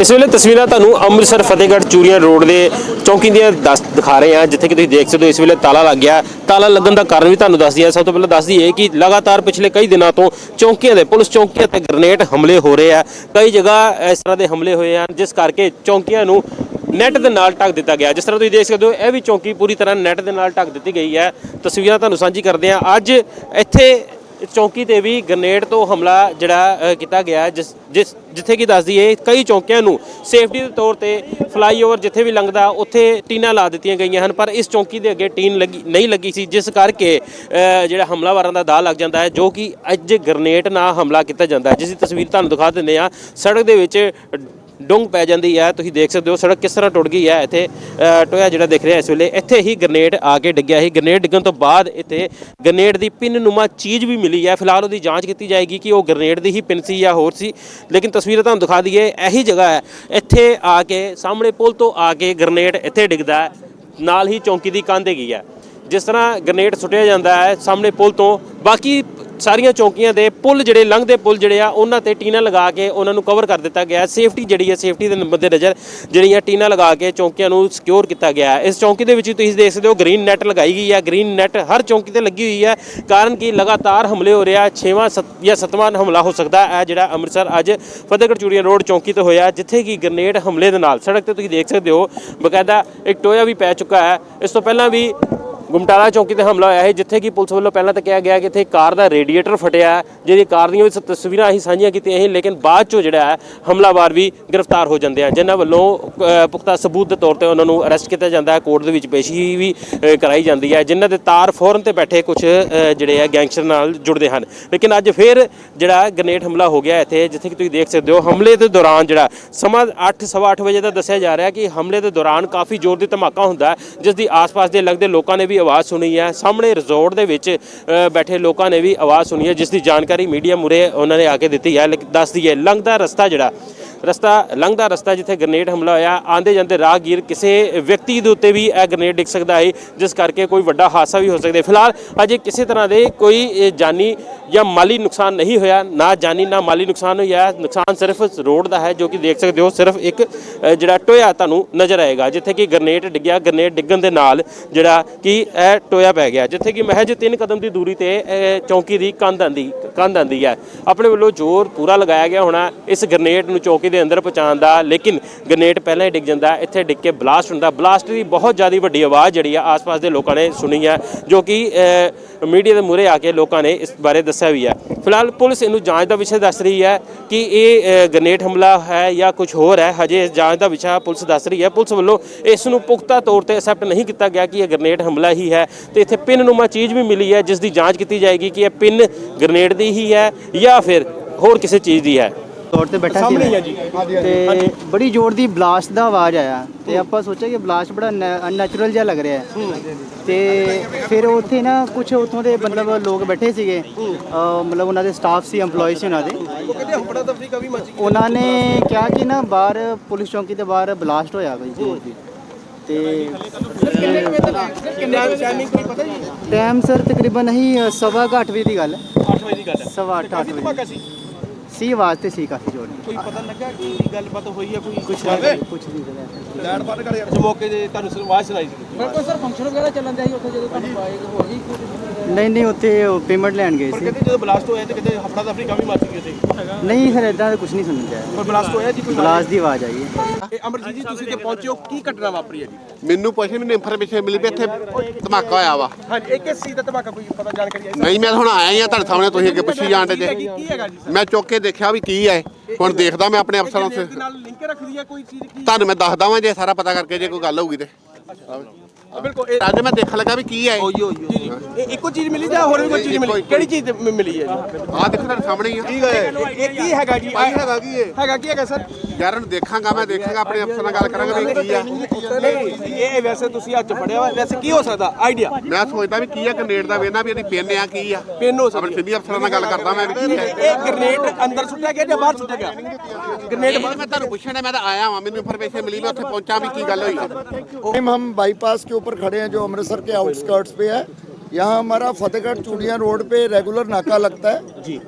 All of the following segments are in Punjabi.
ਇਸ ਵੇਲੇ ਤਸਵੀਰਾਂ ਤੁਹਾਨੂੰ ਅੰਮ੍ਰਿਤਸਰ ਫਤਿਹਗੜ੍ਹ ਚੂਰੀਆਂ ਰੋਡ ਦੇ ਚੌਂਕੀ ਦੀਆਂ ਦੱਸ ਦਿਖਾ ਰਹੇ ਹਾਂ, ਜਿੱਥੇ ਕਿ ਤੁਸੀਂ ਦੇਖ ਸਕਦੇ ਹੋ, ਇਸ ਵੇਲੇ ਤਾਲਾ ਲੱਗ ਗਿਆ। ਤਾਲਾ ਲੱਗਣ ਦਾ ਕਾਰਨ ਵੀ ਤੁਹਾਨੂੰ ਦੱਸ ਦਈਏ। ਸਭ ਤੋਂ ਪਹਿਲਾਂ ਦੱਸ ਦਈਏ ਕਿ ਲਗਾਤਾਰ ਪਿਛਲੇ ਕਈ ਦਿਨਾਂ ਤੋਂ ਚੌਂਕੀਆਂ ਦੇ, ਪੁਲਿਸ ਚੌਂਕੀਆਂ ਤੇ ਗ੍ਰਨੇਡ ਹਮਲੇ ਹੋ ਰਹੇ ਆ। ਕਈ ਜਗ੍ਹਾ ਇਸ ਤਰ੍ਹਾਂ ਦੇ ਹਮਲੇ ਹੋਏ ਹਨ, ਜਿਸ ਕਰਕੇ ਚੌਂਕੀਆਂ ਨੂੰ ਨੈਟ ਦੇ ਨਾਲ ਢੱਕ ਦਿੱਤਾ ਗਿਆ। ਜਿਸ ਤਰ੍ਹਾਂ ਤੁਸੀਂ ਦੇਖ ਸਕਦੇ ਹੋ, ਇਹ ਵੀ ਚੌਂਕੀ ਪੂਰੀ ਤਰ੍ਹਾਂ ਨੈਟ ਦੇ ਨਾਲ ਢੱਕ ਦਿੱਤੀ ਗਈ ਹੈ। ਤਸਵੀਰਾਂ ਤੁਹਾਨੂੰ ਸਾਂਝੀ ਕਰਦੇ ਹਾਂ। ਅੱਜ ਇੱਥੇ ਚੌਂਕੀ ਤੇ ਵੀ ਗ੍ਰਨੇਡ ਤੋਂ ਹਮਲਾ ਜਿਹੜਾ ਕੀਤਾ ਗਿਆ ਜਿਸ ਜਿਸ, ਜਿੱਥੇ ਕਿ ਦੱਸ ਦਈਏ ਕਈ ਚੌਂਕਿਆਂ ਨੂੰ ਸੇਫਟੀ ਦੇ ਤੌਰ ਤੇ ਫਲਾਈਓਵਰ ਜਿੱਥੇ ਵੀ ਲੰਘਦਾ, ਉੱਥੇ ਟੀਨਾਂ ਲਾ ਦਿੱਤੀਆਂ ਗਈਆਂ ਹਨ, ਪਰ ਇਸ ਚੌਂਕੀ ਦੇ ਅੱਗੇ ਟੀਨ ਲੱਗੀ, ਨਹੀਂ ਲੱਗੀ ਸੀ, ਜਿਸ ਕਰਕੇ ਜਿਹੜਾ ਹਮਲਾਵਰਾਂ ਦਾ ਦਾਅ ਲੱਗ ਜਾਂਦਾ ਹੈ, ਜੋ ਕਿ ਅੱਜ ਗ੍ਰਨੇਡ ਨਾਲ ਹਮਲਾ ਕੀਤਾ ਜਾਂਦਾ ਹੈ, ਜਿਸ ਦੀ ਤਸਵੀਰ ਤੁਹਾਨੂੰ ਦਿਖਾ ਦਿੰਦੇ ਆ ਸੜਕ ਦੇ ਵਿੱਚ ਡੁੰਗ ਪੈ ਜਾਂਦੀ ਹੈ। ਤੁਸੀਂ ਦੇਖ ਸਕਦੇ ਹੋ ਸੜਕ ਕਿਸ ਤਰ੍ਹਾਂ ਟੁੱਟ ਗਈ ਹੈ। ਇੱਥੇ ਟੋਇਆ ਜਿਹੜਾ ਦਿਖ ਰਿਹਾ ਇਸ ਵੇਲੇ, ਇੱਥੇ ਹੀ ਗ੍ਰਨੇਡ ਆ ਕੇ ਡਿੱਗਿਆ ਸੀ। ਗ੍ਰਨੇਡ ਡਿੱਗਣ ਤੋਂ ਬਾਅਦ ਇੱਥੇ ਗ੍ਰਨੇਡ ਦੀ ਪਿੰਨ ਨੁਮਾ ਚੀਜ਼ ਵੀ ਮਿਲੀ ਹੈ। ਫਿਲਹਾਲ ਉਹਦੀ ਜਾਂਚ ਕੀਤੀ ਜਾਏਗੀ ਕਿ ਉਹ ਗ੍ਰਨੇਡ ਦੀ ਹੀ ਪਿੰਨ ਸੀ ਜਾਂ ਹੋਰ ਸੀ। ਲੇਕਿਨ ਤਸਵੀਰਾਂ ਤੁਹਾਨੂੰ ਦਿਖਾ ਦਈਏ, ਇਹੀ ਜਗ੍ਹਾ ਹੈ। ਇੱਥੇ ਆ ਕੇ, ਸਾਹਮਣੇ ਪੁਲ ਤੋਂ ਆ ਕੇ ਗ੍ਰਨੇਡ ਇੱਥੇ ਡਿੱਗਦਾ ਹੈ। ਨਾਲ ਹੀ ਚੌਂਕੀ ਦੀ ਕੰਧ ਹੈਗੀ ਹੈ। ਜਿਸ ਤਰ੍ਹਾਂ ਗ੍ਰਨੇਡ ਸੁੱਟਿਆ ਜਾਂਦਾ ਹੈ, ਸਾਹਮਣੇ ਪੁਲ ਤੋਂ। ਬਾਕੀ ਸਾਰੀਆਂ ਚੌਂਕੀਆਂ ਦੇ ਪੁਲ ਜਿਹੜੇ ਲੰਘਦੇ ਪੁਲ ਜਿਹੜੇ ਆ, ਉਹਨਾਂ ਤੇ ਟੀਨਾ ਲਗਾ ਕੇ ਉਹਨਾਂ ਨੂੰ ਕਵਰ ਕਰ ਦਿੱਤਾ ਗਿਆ। ਸੇਫਟੀ ਜਿਹੜੀ ਹੈ ਸੇਫਟੀ ਦੇ ਮੱਦੇ ਨਜ਼ਰ ਜਿਹੜੀਆਂ ਟੀਨਾ ਲਗਾ ਕੇ ਚੌਂਕੀਆਂ ਨੂੰ ਸਿਕਿਉਰ ਕੀਤਾ ਗਿਆ ਹੈ। ਇਸ ਚੌਂਕੀ ਦੇ ਵਿੱਚ ਹੀ ਤੁਸੀਂ ਦੇਖ ਸਕਦੇ ਹੋ ਗ੍ਰੀਨ ਨੈਟ ਲਗਾਈ ਗਈ ਹੈ। ਗ੍ਰੀਨ ਨੈਟ ਹਰ ਚੌਂਕੀ ਤੇ ਲੱਗੀ ਹੋਈ ਹੈ, ਕਾਰਨ ਕਿ ਲਗਾਤਾਰ ਹਮਲੇ ਹੋ ਰਿਹਾ 6ਵਾਂ ਜਾਂ 7ਵਾਂ ਹਮਲਾ ਹੋ ਸਕਦਾ ਹੈ। ਜਿਹੜਾ ਅੰਮ੍ਰਿਤਸਰ ਅੱਜ ਫਤਿਹਗੜ੍ਹ ਚੂੜੀਆਂ ਰੋਡ ਚੌਕੀ ਤੇ ਹੋਇਆ, ਜਿੱਥੇ ਕਿ ਗ੍ਰਨੇਡ ਹਮਲੇ ਦੇ ਨਾਲ ਸੜਕ ਤੇ ਤੁਸੀਂ ਦੇਖ ਸਕਦੇ ਹੋ, ਬਕਾਇਦਾ ਇੱਕ ਟੋਇਆ ਵੀ ਪੈ ਚੁੱਕਾ ਹੈ। ਇਸ ਤੋਂ ਪਹਿਲਾਂ ਵੀ ਗੁਮਟਾਲਾ ਚੌਂਕੀ ਤੇ ਹਮਲਾ ਹੋਇਆ ਹੈ ਜਿੱਥੇ ਕਿ ਪੁਲਿਸ ਵੱਲੋਂ ਪਹਿਲਾਂ ਤਾਂ ਕਿਹਾ ਗਿਆ ਕਿ ਇੱਥੇ ਕਾਰ ਦਾ ਰੇਡੀਏਟਰ ਫਟਿਆ ਜਿਹਦੀ ਕਾਰ ਦੀਆਂ ਵੀ ਤਸਵੀਰਾਂ ਅਸੀਂ ਸਾਂਝੀਆਂ ਕੀਤੀਆਂ ਸੀ ਲੇਕਿਨ ਬਾਅਦ ਚੋਂ ਜਿਹੜਾ ਹੈ ਹਮਲਾਵਰ ਵੀ ਗ੍ਰਿਫਤਾਰ ਹੋ ਜਾਂਦੇ ਆ। ਜਿਨ੍ਹਾਂ ਵੱਲੋਂ ਪੁਖਤਾ ਸਬੂਤ ਦੇ ਤੌਰ ਤੇ ਉਹਨਾਂ ਨੂੰ ਅਰੈਸਟ ਕੀਤਾ ਜਾਂਦਾ ਹੈ ਕੋਰਟ ਦੇ ਵਿੱਚ ਪੇਸ਼ੀ ਵੀ ਅ, ਕਰਾਈ ਜਾਂਦੀ ਹੈ ਜਿਨ੍ਹਾਂ ਦੇ ਤਾਰ ਫੌਰਨ ਤੇ ਬੈਠੇ ਕੁਝ ਜਿਹੜੇ ਆ ਗੈਂਗਸਟਰ ਨਾਲ ਜੁੜਦੇ ਹਨ। ਲੇਕਿਨ ਅੱਜ ਫਿਰ ਜਿਹੜਾ ਗ੍ਰਨੇਡ ਹਮਲਾ ਹੋ ਗਿਆ ਇੱਥੇ ਜਿੱਥੇ ਕਿ ਤੁਸੀਂ ਦੇਖ ਸਕਦੇ ਹੋ ਹਮਲੇ ਦੇ ਦੌਰਾਨ ਜਿਹੜਾ ਸਮਾਂ 8:30 ਵਜੇ ਦਾ ਦੱਸਿਆ ਜਾ ਰਿਹਾ ਕਿ ਹਮਲੇ ਦੇ ਦੌਰਾਨ ਕਾਫੀ ਜ਼ੋਰ ਦੀ ਧਮਾਕਾ ਹੁੰਦਾ ਜਿਸ ਦੀ ਆਸ-ਪਾਸ ਦੇ ਲੱਗਦੇ ਲੋਕਾਂ ਨੇ ਵੀ ਆਵਾਜ਼ ਸੁਣੀ ਹੈ। ਸਾਹਮਣੇ ਰਿਜ਼ੋਰਟ ਦੇ ਵਿੱਚ ਬੈਠੇ ਲੋਕਾਂ ਨੇ ਵੀ ਆਵਾਜ਼ ਸੁਣੀ ਹੈ, ਜਿਸ ਦੀ ਜਾਣਕਾਰੀ ਮੀਡੀਆ ਮੁਰੇ ਉਹਨਾਂ ਨੇ ਆ ਕੇ ਦਿੱਤੀ ਹੈ। ਲੇਕਿਨ ਦੱਸ ਦਈਏ ਲੰਘਦਾ ਰਸਤਾ ਜਿਹੜਾ ਰਸਤਾ ਲੰਘਦਾ ਰਸਤਾ ਜਿੱਥੇ ਗ੍ਰਨੇਡ ਹਮਲਾ ਹੋਇਆ ਆਂਦੇ ਜਾਂਦੇ ਰਾਹਗੀਰ ਕਿਸੇ ਵਿਅਕਤੀ ਦੇ ਉੱਤੇ ਵੀ ਇਹ ਗ੍ਰਨੇਡ ਡਿੱਗ ਸਕਦਾ ਹੈ ਜਿਸ ਕਰਕੇ ਕੋਈ ਵੱਡਾ ਹਾਦਸਾ ਵੀ ਹੋ ਸਕਦਾ ਫਿਲਹਾਲ ਅਜੇ ਕਿਸੇ ਤਰ੍ਹਾਂ ਦੇ ਕੋਈ ਜਾਨੀ ਜਾਂ ਮਾਲੀ ਨੁਕਸਾਨ ਨਹੀਂ ਹੋਇਆ, ਨਾ ਜਾਨੀ ਨਾ ਮਾਲੀ ਨੁਕਸਾਨ ਹੋਇਆ। ਹੈ। ਨੁਕਸਾਨ ਸਿਰਫ ਰੋਡ ਦਾ ਹੈ, ਜੋ ਕਿ ਦੇਖ ਸਕਦੇ ਹੋ, ਸਿਰਫ ਇੱਕ ਜਿਹੜਾ ਟੋਇਆ ਤੁਹਾਨੂੰ ਨਜ਼ਰ ਆਏਗਾ, ਜਿੱਥੇ ਕਿ ਗ੍ਰਨੇਡ ਡਿੱਗਿਆ। ਗ੍ਰਨੇਡ ਡਿੱਗਣ ਦੇ ਨਾਲ ਜਿਹੜਾ ਕਿ ਇਹ ਟੋਇਆ ਪੈ ਗਿਆ, ਜਿੱਥੇ ਕਿ ਮਹਿਜ 3 ਕਦਮ ਦੀ ਦੂਰੀ ਤੇ ਇਹ ਚੌਂਕੀ ਦੀ ਕੰਧ ਆਂਦੀ ਕੰਧ ਆਂਦੀ ਹੈ। ਆਪਣੇ ਵੱਲੋਂ ਜ਼ੋਰ ਪੂਰਾ ਲਗਾਇਆ ਗਿਆ ਹੋਣਾ, ਇਸ ਗ੍ਰਨੇਡ ਨੂੰ ਚੌਂਕੀ ਦੇ ਅੰਦਰ ਪਹੁੰਚਾਉਣ ਦਾ ਲੇਕਿਨ ਗ੍ਰਨੇਡ ਪਹਿਲਾਂ ਹੀ ਡਿੱਗ ਜਾਂਦਾ ਇੱਥੇ ਡਿੱਗ ਕੇ ਬਲਾਸਟ ਹੁੰਦਾ ਬਲਾਸਟ ਦੀ ਬਹੁਤ ਜ਼ਿਆਦਾ ਵੱਡੀ ਆਵਾਜ਼ ਜਿਹੜੀ ਆ ਆਸ-ਪਾਸ ਦੇ ਲੋਕਾਂ ਨੇ ਸੁਣੀ ਹੈ ਜੋ ਕਿ ਮੀਡੀਆ ਦੇ ਮੂਹਰੇ ਆ ਕੇ ਲੋਕਾਂ ਨੇ ਇਸ ਬਾਰੇ ਦੱਸਿਆ ਵੀ ਹੈ। ਫਿਲਹਾਲ ਪੁਲਿਸ ਇਹਨੂੰ ਜਾਂਚ ਦਾ ਵਿਸ਼ਾ ਦੱਸ ਰਹੀ ਹੈ ਕਿ ਇਹ ਅ, ਹਮਲਾ ਹੈ ਜਾਂ ਕੁਝ ਹੋਰ ਹੈ। ਹਜੇ ਇਸ ਜਾਂਚ ਦਾ ਵਿਸ਼ਾ ਪੁਲਿਸ ਦੱਸ ਰਹੀ ਹੈ। ਪੁਲਿਸ ਵੱਲੋਂ ਇਸ ਨੂੰ ਪੁਖਤਾ ਤੌਰ ਤੇ ਐਕਸੈਪਟ ਨਹੀਂ ਕੀਤਾ ਗਿਆ ਕਿ ਇਹ ਗ੍ਰਨੇਡ ਹਮਲਾ ਹੀ ਹੈ। ਤੇ ਇੱਥੇ ਪਿੰਨ ਨੁਮਾ ਚੀਜ਼ ਵੀ ਮਿਲੀ ਹੈ ਜਿਸ ਦੀ ਜਾਂਚ ਕੀਤੀ ਜਾਏਗੀ ਕਿ ਇਹ ਪਿੰਨ ਗ੍ਰਨੇਡ ਦੀ ਹੀ ਹੈ ਜਾਂ ਫਿਰ ਹੋਰ ਕਿਸੇ ਚੀਜ਼ ਦੀ ਹੈ। ਰੋਡ ਤੇ ਬੈਠਾ ਸੀ ਮੈਂ। ਤੇ ਬੜੀ ਜ਼ੋਰ ਦੀ ਬਲਾਸਟ ਦਾ ਆਵਾਜ਼ ਆਇਆ। ਤੇ ਆਪਾਂ ਸੋਚਿਆ ਕਿ ਬਲਾਸਟ ਬੜਾ ਅਨਨੈਚੁਰਲ ਜਿਹਾ ਲੱਗ ਰਿਹਾ ਹੈ। ਤੇ ਫਿਰ ਉੱਥੇ ਨਾ ਕੁਝ ਉੱਥੋਂ ਦੇ ਮਤਲਬ ਲੋਕ ਬੈਠੇ ਸੀਗੇ। ਅਹ ਮਤਲਬ ਉਹਨਾਂ ਦੇ ਸਟਾਫ ਸੀ EMPLOYE ਸੀ ਉਹਨਾਂ ਦੇ। ਉਹਨਾਂ ਨੇ ਕਿਹਾ ਕਿ ਨਾ ਬਾਹਰ ਪੁਲਿਸ ਚੌਂਕੀ ਦੇ ਬਾਹਰ ਬਲਾਸਟ ਹੋਇਆ ਕੋਈ। ਜ਼ੋਰ ਦੀ ਤੇ ਟਾਈਮ ਸਰ ਤਕਰੀਬਨ ਨਹੀਂ ਸਵਾ ਕੁ ਅੱਠ ਵਜੇ ਦੀ ਗੱਲ ਹੈ। 8 ਵਜੇ ਦੀ ਗੱਲ ਸਵਾ ਅੱਠ ਅੱਠ ਵਜੇ। ਸੀ ਆਵਾਜ਼ ਤੇ ਸੀ ਕਾਫੀ ਜ਼ੋਰ ਦੀ ਕੋਈ ਪਤਾ ਲੱਗਾ ਕਿ ਗੱਲਬਾਤ ਹੋਈ ਹੈ ਕੋਈ ਕੁਛ ਨਹੀਂ ਕੁਛ ਨਹੀਂ ਪਤਾ ਲੈਣ ਬੰਦ ਕਰ ਯਾਰ ਮੌਕੇ ਤੇ ਤੁਹਾਨੂੰ ਸਲਵਾਰ ਸੁਣਾਈ ਸੀ। ਬਿਲਕੁਲ ਸਰ ਫੰਕਸ਼ਨ ਵਗੈਰਾ ਚੱਲਣ ਦਿਆ ਸੀ ਉੱਥੇ ਜਦੋਂ ਤੁਹਾਨੂੰ ਬਾਈਕ ਹੋ ਗਈ ਨਹੀਂ ਨਹੀਂ ਉੱਥੇ ਪੇਮੈਂਟ ਲੈਣ ਗਏ ਪਰ ਸੀ। ਕਹਿੰਦੇ ਜਦੋਂ ਬਲਾਸਟ ਹੋਇਆ ਤੇ ਕਿਤੇ ਹਫੜਾ ਦਫਰੀ ਕਾਫੀ ਮੱਚ ਗਈ ਉੱਥੇ। ਨਹੀਂ ਫਿਰ ਇਦਾਂ ਦਾ ਕੁਝ ਨਹੀਂ ਸੁਣਨ ਚਾਹਿਆ ਪਰ ਬਲਾਸਟ ਹੋਇਆ ਜੀ ਕੋਈ ਬਲਾਸ ਦੀ ਆਵਾਜ਼ ਆਈ ਹੈ। ਇਹ ਅਮਰਜੀਤ ਜੀ ਤੁਸੀਂ ਤੇ ਪਹੁੰਚੇ ਹੋ ਕੀ ਘਟਨਾ ਵਾਪਰੀ ਹੈ ਜੀ? ਮੈਨੂੰ ਪੁੱਛ ਮੈਨੂੰ ਇਨਫੋਰਮੇਸ਼ਨ ਮਿਲੀ ਵੀ ਇੱਥੇ ਧਮਾਕਾ ਹੋਇਆ ਵਾ। ਹਾਂਜੀ ਇਹ ਕਿਸ ਚੀਜ਼ ਦਾ ਧਮਾਕਾ? ਕੋਈ ਪਤਾ ਜਾਣਕਾਰੀ ਹੈ? ਨਹੀਂ ਮੈਂ ਤਾਂ ਹੁਣ ਆਇਆ ਹੀ ਆ ਤੁਹਾਡੇ ਸਾਹਮਣੇ ਤੁਸੀਂ ਅੱਗੇ ਪੁੱਛੀ ਜਾਂਦੇ ਜੇ ਕੀ ਹੈਗਾ ਜੀ? ਮੈਂ ਚੁੱਕ ਕੇ ਦੇਖਿਆ ਵੀ ਕੀ ਹੈ। ਹੁਣ ਦੇਖਦਾ ਮੈਂ ਆਪਣੇ ਅਫਸਰਾਂ ਤੋਂ ਨਾਲ ਲਿੰਕ ਰੱਖਦੀ ਹੈ ਕੋਈ ਚੀਜ਼ ਕੀ ਤੁਹਾਨੂੰ ਮੈਂ ਦੱਸਦਾ ਵਾਂ ਜੇ ਸਾਰਾ ਪਤਾ ਕਰਕੇ ਜੇ ਕੋਈ ਗੱਲ ਹੋਊਗੀ ਤੇ। ਬਿਲਕੁਲ ਇਹ ਅੱਜ ਮੈਂ ਦੇਖਣ ਲੱਗਾ ਵੀ ਕੀ ਹੈ ਹੋਈ ਹੋਈ ਜੀ ਜੀ ਇਹ ਇੱਕੋ ਚੀਜ਼ ਮਿਲੀ ਜਾਂ ਹੋਰ ਵੀ ਕੋਈ ਚੀਜ਼ ਮਿਲੀ? ਕਿਹੜੀ ਚੀਜ਼ ਮਿਲੀ ਹੈ ਜੀ? ਆਹ ਦੇਖੋ ਤੁਹਾਡੇ ਸਾਹਮਣੇ ਹੀ ਆ। ਇਹ ਇਹ ਕੀ ਹੈਗਾ ਜੀ? ਹੈਗਾ ਕੀ ਇਹ? ਹੈਗਾ ਕੀ ਹੈਗਾ ਸਰ? ਯਾਰ ਇਹਨੂੰ ਦੇਖਾਂਗਾ ਮੈਂ ਦੇਖਾਂਗਾ ਆਪਣੇ ਅਫਸਰ ਨਾਲ ਗੱਲ ਕਰਾਂਗਾ ਵੀ ਕੀ ਆ ਨਹੀਂ ਇਹ ਵੈਸੇ ਤੁਸੀਂ ਹੱਥ 'ਚ ਫੜਿਆ ਵਾ ਵੈਸੇ ਕੀ ਹੋ ਸਕਦਾ ਆਈਡੀਆ ਮੈਂ ਸੋਚਦਾ ਵੀ ਕੀ ਆ ਗ੍ਰਨੇਡ ਦਾ ਵੇਨਾ ਵੀ ਇਹਦੀ ਪਿੰਨ ਆ ਕੀ ਆ ਪਿੰਨ ਹੋ ਆਪਣੇ ਸਕਦੀ ਸਿੱਧੀ ਅਫਸਰਾਂ ਨਾਲ ਗੱਲ ਕਰਦਾ ਮੈਂ ਵੀ ਕੀ ਹੈ ਇਹ ਗ੍ਰਨੇਡ ਅੰਦਰ ਸੁੱਟਿਆ ਗਿਆ ਜਾਂ ਬਾਹਰ ਸੁੱਟਿਆ ਗਿਆ ਗ੍ਰਨੇਡ ਇਹ ਮੈਂ ਤੁਹਾਨੂੰ ਪੁੱਛਣਾ ਮੈਂ ਤਾਂ ਆਇਆ ਵਾਂ ਮੈਨੂੰ ਇਨਫੋਰਮੇਸ਼ਨ ਮਿਲੀ ਮੈਂ ਉੱਥੇ पहुंचा भी की गल हुई है टाइम हम बाईपास के ऊपर खड़े हैं जो अमृतसर के आउटस्कर्ट्स पे है यहाँ हमारा फतेहगढ़ चूड़िया रोड पे रेगुलर नाका लगता है जी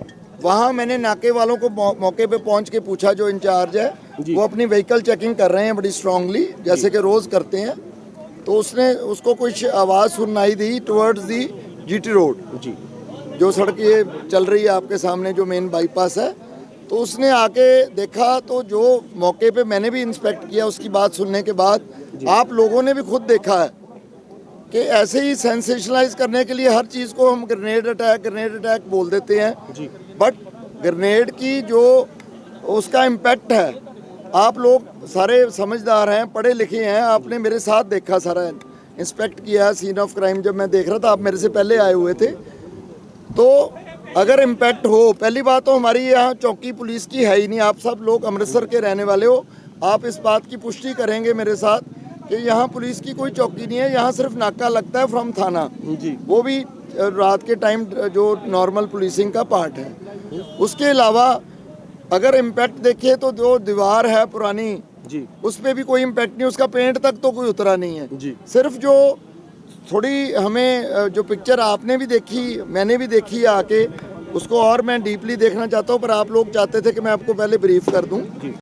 वहाँ मैंने नाके वालों को मौके पे पहुँच के पूछा जो इंचार्ज है वो अपनी व्हीकल चेकिंग कर रहे हैं बड़ी स्ट्रांगली जैसे कि रोज करते हैं। तो उसने उसको कुछ आवाज़ सुनाई दी टुवर्ड्स दी जीटी रोड ਜੀ जो। सड़क ये चल रही है आपके सामने जो मेन बाईपास है। तो उसने आके देखा तो जो मौके पे मैंने भी इंस्पेक्ट किया उसकी बात सुनने के बाद आप लोगों ने भी खुद देखा है। कि ऐसे ही सेंसेशनलाइज करने के लिए हर चीज़ को हम ग्रेनेड अटैक ग्रेनेड अटैक बोल देते हैं। जी। बट ग्रेनेड की जो उसका इम्पैक्ट है आप लोग सारे समझदार हैं पढ़े लिखे हैं आपने मेरे साथ देखा सारा इंस्पेक्ट किया सीन ऑफ़ क्राइम जब मैं देख रहा था आप मेरे से पहले आए हुए थे। तो अगर इम्पैक्ट हो पहली बात तो हमारी यहाँ चौकी पुलिस की है ही नहीं आप सब लोग अमृतसर के रहने वाले हो आप इस बात की पुष्टि करेंगे मेरे साथ। कि यहाँ पुलिस की कोई चौकी नहीं है यहाँ सिर्फ़ नाका लगता है फ्रॉम थाना। जी। वो भी रात के टाइम जो नॉर्मल पुलिसिंग का पार्ट है। उसके अलावा अगर इम्पैक्ट देखिए तो जो दीवार है पुरानी जी। उस पर भी कोई इम्पैक्ट नहीं उसका पेंट तक तो कोई उतरा नहीं है। जी। सिर्फ़ जो थोड़ी हमें जो पिक्चर आपने भी देखी मैंने भी देखी आके उसको और मैं डीपली देखना चाहता हूँ पर आप लोग चाहते थे कि मैं आपको पहले ब्रीफ कर दूँ।